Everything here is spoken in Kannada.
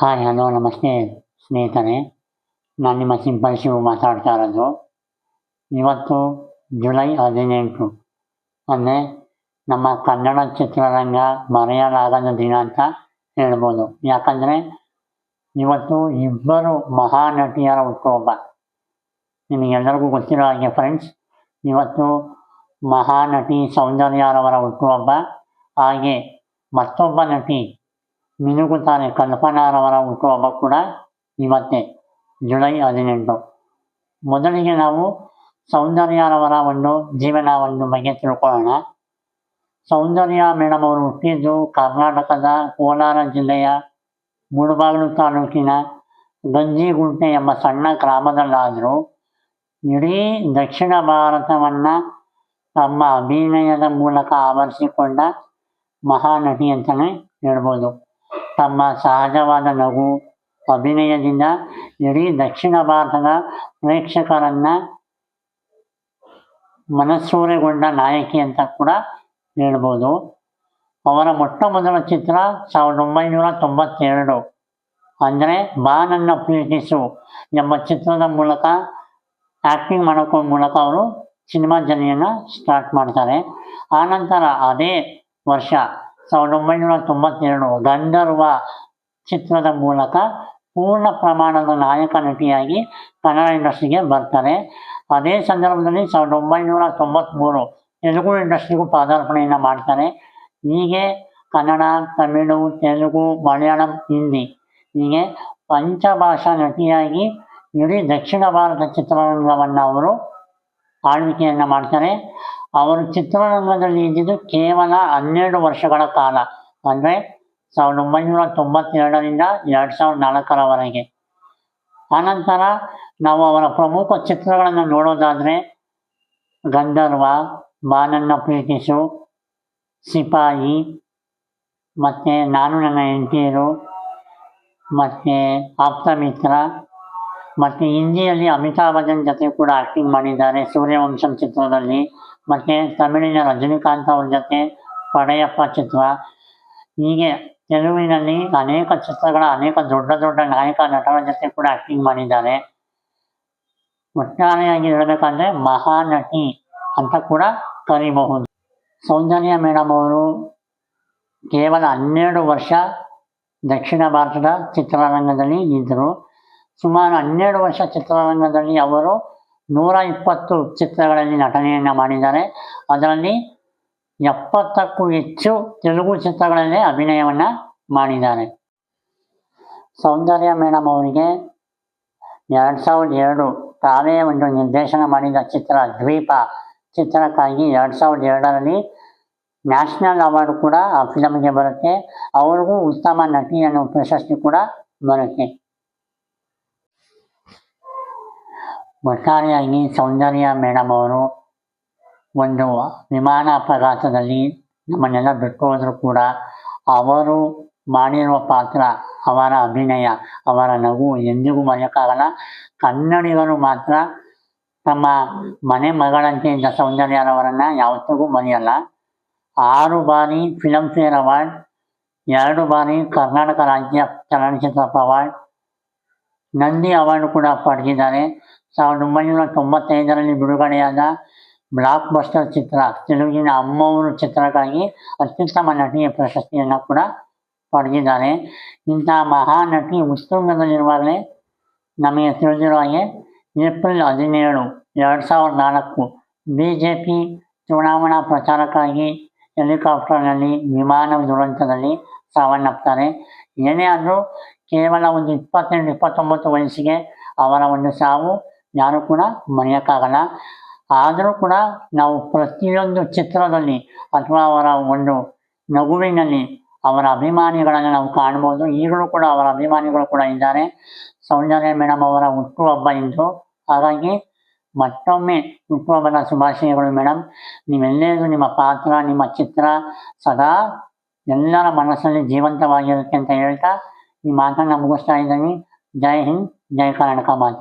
ಹಾಯ್, ಹಲೋ, ನಮಸ್ತೆ ಸ್ನೇಹಿತರೆ. ನಾನು ನಿಮ್ಮ ಸಿಂಪಲ್ ಶಿವು ಮಾತಾಡ್ತಾ ಇರೋದು. ಇವತ್ತು ಜುಲೈ ಹದಿನೆಂಟು. ಅಂದರೆ ನಮ್ಮ ಕನ್ನಡ ಚಿತ್ರರಂಗ ಮರೆಯಲಾಗದ ದಿನ ಅಂತ ಹೇಳ್ಬೋದು. ಯಾಕಂದರೆ ಇವತ್ತು ಇಬ್ಬರು ಮಹಾನಟಿಯರ ಹುಟ್ಟುಹಬ್ಬ. ನಿಮಗೆಲ್ಲರಿಗೂ ಗೊತ್ತಿರೋ ಹಾಗೆ ಫ್ರೆಂಡ್ಸ್ ಇವತ್ತು ಮಹಾನಟಿ ಸೌಂದರ್ಯರವರ ಹುಟ್ಟುಹಬ್ಬ. ಹಾಗೆ ಮತ್ತೊಬ್ಬ ನಟಿ ಮಿನುಗುತ್ತಾರೆ ಕಲ್ಪನಾರವರ ಹುಟ್ಟುಹಬ್ಬ ಕೂಡ ಇವತ್ತೇ. ಜುಲೈ ಹದಿನೆಂಟು. ಮೊದಲಿಗೆ ನಾವು ಸೌಂದರ್ಯರವರ ಒಂದು ಜೀವನವನ್ನು ಬಗ್ಗೆ ತಿಳ್ಕೊಳ್ಳೋಣ. ಸೌಂದರ್ಯ ಮೇಡಮ್ ಅವರು ಹುಟ್ಟಿದ್ದು ಕರ್ನಾಟಕದ ಕೋಲಾರ ಜಿಲ್ಲೆಯ ಮುಳಬಾಗಿಲು ತಾಲೂಕಿನ ಗಂಜಿಗುಂಟೆ ಎಂಬ ಸಣ್ಣ ಗ್ರಾಮದಲ್ಲಾದರೂ ಇಡೀ ದಕ್ಷಿಣ ಭಾರತವನ್ನು ತಮ್ಮ ಅಭಿನಯದ ಮೂಲಕ ಆವರಿಸಿಕೊಂಡ ಮಹಾನಟಿ ಅಂತಲೇ ಹೇಳ್ಬೋದು. ತಮ್ಮ ಸಹಜವಾದ ನಗು, ಅಭಿನಯದಿಂದ ಇಡೀ ದಕ್ಷಿಣ ಭಾರತದ ಪ್ರೇಕ್ಷಕರನ್ನು ಮನಸ್ಸೂರೆಗೊಂಡ ನಾಯಕಿ ಅಂತ ಕೂಡ ಹೇಳ್ಬೋದು. ಅವರ ಮೊಟ್ಟ ಮೊದಲ ಚಿತ್ರ ಸಾವಿರದ ಒಂಬೈನೂರ ತೊಂಬತ್ತೆರಡು. ಅಂದರೆ ಬಾ ನನ್ನ ಪ್ರೀತಿಸು ಎಂಬ ಚಿತ್ರದ ಮೂಲಕ ಆ್ಯಕ್ಟಿಂಗ್ ಮಾಡೋಕ್ಕೋ ಮೂಲಕ ಅವರು ಸಿನಿಮಾ ಜನೆಯನ್ನು ಸ್ಟಾರ್ಟ್ ಮಾಡ್ತಾರೆ. ಆನಂತರ ಅದೇ ವರ್ಷ ಸಾವಿರದ ಒಂಬೈನೂರ ತೊಂಬತ್ತೆರಡು ಗಂಧರ್ವ ಚಿತ್ರದ ಮೂಲಕ ಪೂರ್ಣ ಪ್ರಮಾಣದ ನಾಯಕ ನಟಿಯಾಗಿ ಕನ್ನಡ ಇಂಡಸ್ಟ್ರಿಗೆ ಬರ್ತಾರೆ ಅದೇ ಸಂದರ್ಭದಲ್ಲಿ ಸಾವಿರದ ಒಂಬೈನೂರ ತೊಂಬತ್ತ್ಮೂರು ತೆಲುಗು ಇಂಡಸ್ಟ್ರಿಗೂ ಪಾದಾರ್ಪಣೆಯನ್ನು ಮಾಡ್ತಾರೆ. ಹೀಗೆ ಕನ್ನಡ, ತಮಿಳು, ತೆಲುಗು, ಮಲಯಾಳಂ, ಹಿಂದಿ ಹೀಗೆ ಪಂಚಭಾಷಾ ನಟಿಯಾಗಿ ಇಡೀ ದಕ್ಷಿಣ ಭಾರತ ಚಿತ್ರರಂಗವನ್ನು ಅವರು ಆಳ್ವಿಕೆಯನ್ನು ಮಾಡ್ತಾರೆ. ಅವರು ಚಿತ್ರರಂಗದಲ್ಲಿ ಇದ್ದಿದ್ದು ಕೇವಲ ಹನ್ನೆರಡು ವರ್ಷಗಳ ಕಾಲ. ಅಂದರೆ ಸಾವಿರದ ಒಂಬೈನೂರ ತೊಂಬತ್ತೆರಡರಿಂದ ಎರಡು ಸಾವಿರದ ನಾಲ್ಕರವರೆಗೆ. ಆನಂತರ ನಾವು ಅವರ ಪ್ರಮುಖ ಚಿತ್ರಗಳನ್ನು ನೋಡೋದಾದರೆ ಗಂಧರ್ವ, ಬಾನನ್ನ ಪ್ರೀತಿಸು, ಸಿಪಾಯಿ, ಮತ್ತು ನಾನು ನನ್ನ ಹೆಂಡತಿಯರು, ಮತ್ತು ಆಪ್ತಮಿತ್ರ, ಮತ್ತು ಹಿಂದಿಯಲ್ಲಿ ಅಮಿತಾಬ್ ಬಚ್ಚನ್ ಜೊತೆ ಕೂಡ ಆ್ಯಕ್ಟಿಂಗ್ ಮಾಡಿದ್ದಾರೆ ಸೂರ್ಯವಂಶಂ ಚಿತ್ರದಲ್ಲಿ. ಮತ್ತು ತಮಿಳಿನ ರಜನಿಕಾಂತ್ ಅವ್ರ ಜೊತೆ ಪಡೆಯಪ್ಪ ಚಿತ್ರ ಹೀಗೆ ತೆಲುಗಿನಲ್ಲಿ ಅನೇಕ ಚಿತ್ರಗಳ, ಅನೇಕ ದೊಡ್ಡ ದೊಡ್ಡ ನಾಯಕ ನಟರ ಜೊತೆ ಕೂಡ ಆಕ್ಟಿಂಗ್ ಮಾಡಿದ್ದಾರೆ. ಒಟ್ಟಾರೆಯಾಗಿ ಹೇಳಬೇಕಂದ್ರೆ ಮಹಾನಟಿ ಅಂತ ಕೂಡ ಕರಿಬಹುದು. ಸೌಂದರ್ಯ ಮೇಡಮ್ ಅವರು ಕೇವಲ ಹನ್ನೆರಡು ವರ್ಷ ದಕ್ಷಿಣ ಭಾರತದ ಚಿತ್ರರಂಗದಲ್ಲಿ ಇದ್ದರು. ಸುಮಾರು ಹನ್ನೆರಡು ವರ್ಷ ಚಿತ್ರರಂಗದಲ್ಲಿ ಅವರು ನೂರ ಇಪ್ಪತ್ತು ಚಿತ್ರಗಳಲ್ಲಿ ನಟನೆಯನ್ನು ಮಾಡಿದ್ದಾರೆ. ಅದರಲ್ಲಿ ಎಪ್ಪತ್ತಕ್ಕೂ ಹೆಚ್ಚು ತೆಲುಗು ಚಿತ್ರಗಳಲ್ಲಿ ಅಭಿನಯವನ್ನು ಮಾಡಿದ್ದಾರೆ. ಸೌಂದರ್ಯ ಮೇಡಮ್ ಅವರಿಗೆ ಎರಡು ಸಾವಿರದ ಎರಡು ತಾವೇ ಒಂದು ನಿರ್ದೇಶನ ಮಾಡಿದ ಚಿತ್ರ ದ್ವೀಪ. ಚಿತ್ರಕ್ಕಾಗಿ ಎರಡು ಸಾವಿರದ ಎರಡರಲ್ಲಿ ನ್ಯಾಷನಲ್ ಅವಾರ್ಡ್ ಕೂಡ ಆ ಫಿಲಮ್ಗೆ ಬರುತ್ತೆ. ಅವ್ರಿಗೂ ಉತ್ತಮ ನಟಿ ಅನ್ನೋ ಪ್ರಶಸ್ತಿ ಕೂಡ ಬರುತ್ತೆ. ಒಟ್ಟಾರೆಯಾಗಿ ಸೌಂದರ್ಯ ಮೇಡಮ್ ಅವರು ಒಂದು ವಿಮಾನ ಅಪಘಾತದಲ್ಲಿ ನಮ್ಮನ್ನೆಲ್ಲ ಬಿಟ್ಟು ಹೋದರೂ ಕೂಡ ಅವರು ಮಾಡಿರುವ ಪಾತ್ರ, ಅವರ ಅಭಿನಯ, ಅವರ ನಗು ಎಂದಿಗೂ ಮರೆಯೋಕ್ಕಾಗಲ್ಲ. ಕನ್ನಡಿಗರು ಮಾತ್ರ ತಮ್ಮ ಮನೆ ಮಗಳಂತೆ ಇದ್ದ ಸೌಂದರ್ಯರವರನ್ನು ಯಾವತ್ತಿಗೂ ಮರೆಯಲ್ಲ. ಆರು ಬಾರಿ ಫಿಲಮ್ಫೇರ್ ಅವಾರ್ಡ್ ಎರಡು ಬಾರಿ ಕರ್ನಾಟಕ ರಾಜ್ಯ ಚಲನಚಿತ್ರ ಅವಾರ್ಡ್ ನಂದಿ ಅವಾರ್ಡ್ ಕೂಡ ಪಡೆದಿದ್ದಾರೆ. ಸಾವಿರದ ಒಂಬೈನೂರ ತೊಂಬತ್ತೈದರಲ್ಲಿ ಬಿಡುಗಡೆಯಾದ ಬ್ಲಾಕ್ ಬಸ್ಟರ್ ಚಿತ್ರ, ತೆಲುಗಿನ ಅಮ್ಮವರು ಚಿತ್ರಕ್ಕಾಗಿ ಅತ್ಯುತ್ತಮ ನಟಿಯ ಪ್ರಶಸ್ತಿಯನ್ನು ಕೂಡ ಪಡೆದಿದ್ದಾರೆ. ಇಂತಹ ಮಹಾನಟಿ ಉತ್ತುಂಗದಲ್ಲಿರುವಾಗಲೇ ನಮಗೆ ತಿಳಿದಿರುವ ಹಾಗೆ ಏಪ್ರಿಲ್ ಹದಿನೇಳು, ಎರಡು ಸಾವಿರದ ನಾಲ್ಕು ಬಿ ಜೆ ಪಿ ಚುನಾವಣಾ ಪ್ರಚಾರಕ್ಕಾಗಿ ಹೆಲಿಕಾಪ್ಟರ್ನಲ್ಲಿ ವಿಮಾನ ದುರಂತದಲ್ಲಿ ಸಾವನ್ನಪ್ತಾರೆ ಏನೇ ಆದರೂ ಕೇವಲ ಒಂದು ಇಪ್ಪತ್ತೆಂಟು, ಇಪ್ಪತ್ತೊಂಬತ್ತು ವಯಸ್ಸಿಗೆ ಅವರ ಒಂದು ಸಾವು ಯಾರೂ ಕೂಡ ಮರೆಯೋಕ್ಕಾಗಲ್ಲ. ಆದರೂ ಕೂಡ ನಾವು ಪ್ರತಿಯೊಂದು ಚಿತ್ರದಲ್ಲಿ ಅಥವಾ ಅವರ ಒಂದು ನಗುವಿನಲ್ಲಿ ಅವರ ಅಭಿಮಾನಿಗಳನ್ನು ನಾವು ಕಾಣ್ಬೋದು ಈಗಲೂ ಕೂಡ ಅವರ ಅಭಿಮಾನಿಗಳು ಕೂಡ ಇದ್ದಾರೆ. ಸೌಂದರ್ಯ ಮೇಡಮ್ ಅವರ ಹುಟ್ಟುಹಬ್ಬ ಇಂದು. ಹಾಗಾಗಿ ಮತ್ತೊಮ್ಮೆ ಹುಟ್ಟುಹಬ್ಬದ ಶುಭಾಶಯಗಳು ಮೇಡಮ್ ನೀವೆಲ್ಲರೂ ನಿಮ್ಮ ಪಾತ್ರ, ನಿಮ್ಮ ಚಿತ್ರ ಸದಾ ಎಲ್ಲರ ಮನಸ್ಸಲ್ಲಿ ಜೀವಂತವಾಗಿರುತ್ತೆ ಅಂತ ಹೇಳ್ತಾ ಈ ಮಾತನ್ನು ಮುಗಿಸ್ತಾ ಇದ್ದೀನಿ. ಜೈ ಹಿಂದ್, ಜೈ ಕರ್ನಾಟಕ ಮಾತೆ.